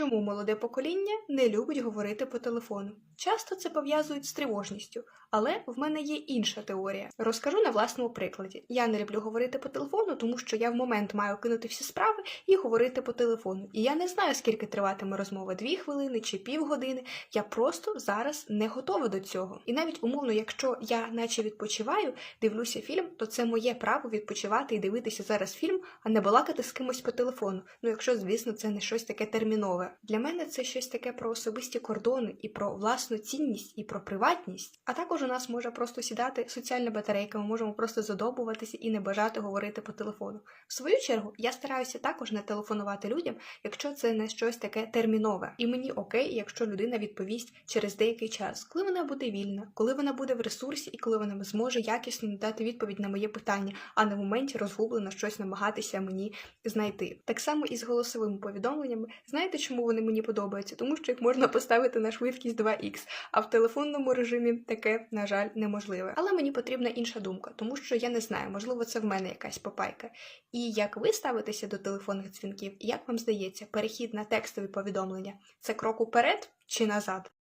Чому молоде покоління не любить говорити по телефону? Часто це пов'язують з тривожністю, але в мене є інша теорія. Розкажу на власному прикладі. Я не люблю говорити по телефону, тому що я в момент маю кинути всі справи і говорити по телефону. І я не знаю, скільки триватиме розмова дві хвилини чи півгодини. Я просто зараз не готова до цього. І навіть умовно, якщо я наче відпочиваю, дивлюся фільм, то це моє право відпочивати і дивитися зараз фільм, а не балакати з кимось по телефону. Ну, якщо, звісно, це не щось таке термінове. Для мене це щось таке про особисті кордони і про власну цінність і про приватність. А також у нас може просто сідати соціальна батарейка, ми можемо просто задобуватися і не бажати говорити по телефону. В свою чергу я стараюся також не телефонувати людям, якщо це не щось таке термінове. І мені окей, якщо людина відповість через деякий час, коли вона буде вільна, коли вона буде в ресурсі і коли вона зможе якісно надати відповідь на моє питання, а не в моменті розгублено щось намагатися мені знайти. Так само і з голосовими повідомленнями. Знаєте, чому вони мені подобаються? Тому що їх можна поставити на швидкість 2х, а в телефонному режимі таке, на жаль, неможливе. Але мені потрібна інша думка, тому що я не знаю, можливо, це в мене якась попайка. І як ви ставитеся до телефонних дзвінків, як вам здається, перехід на текстові повідомлення це крок уперед чи назад?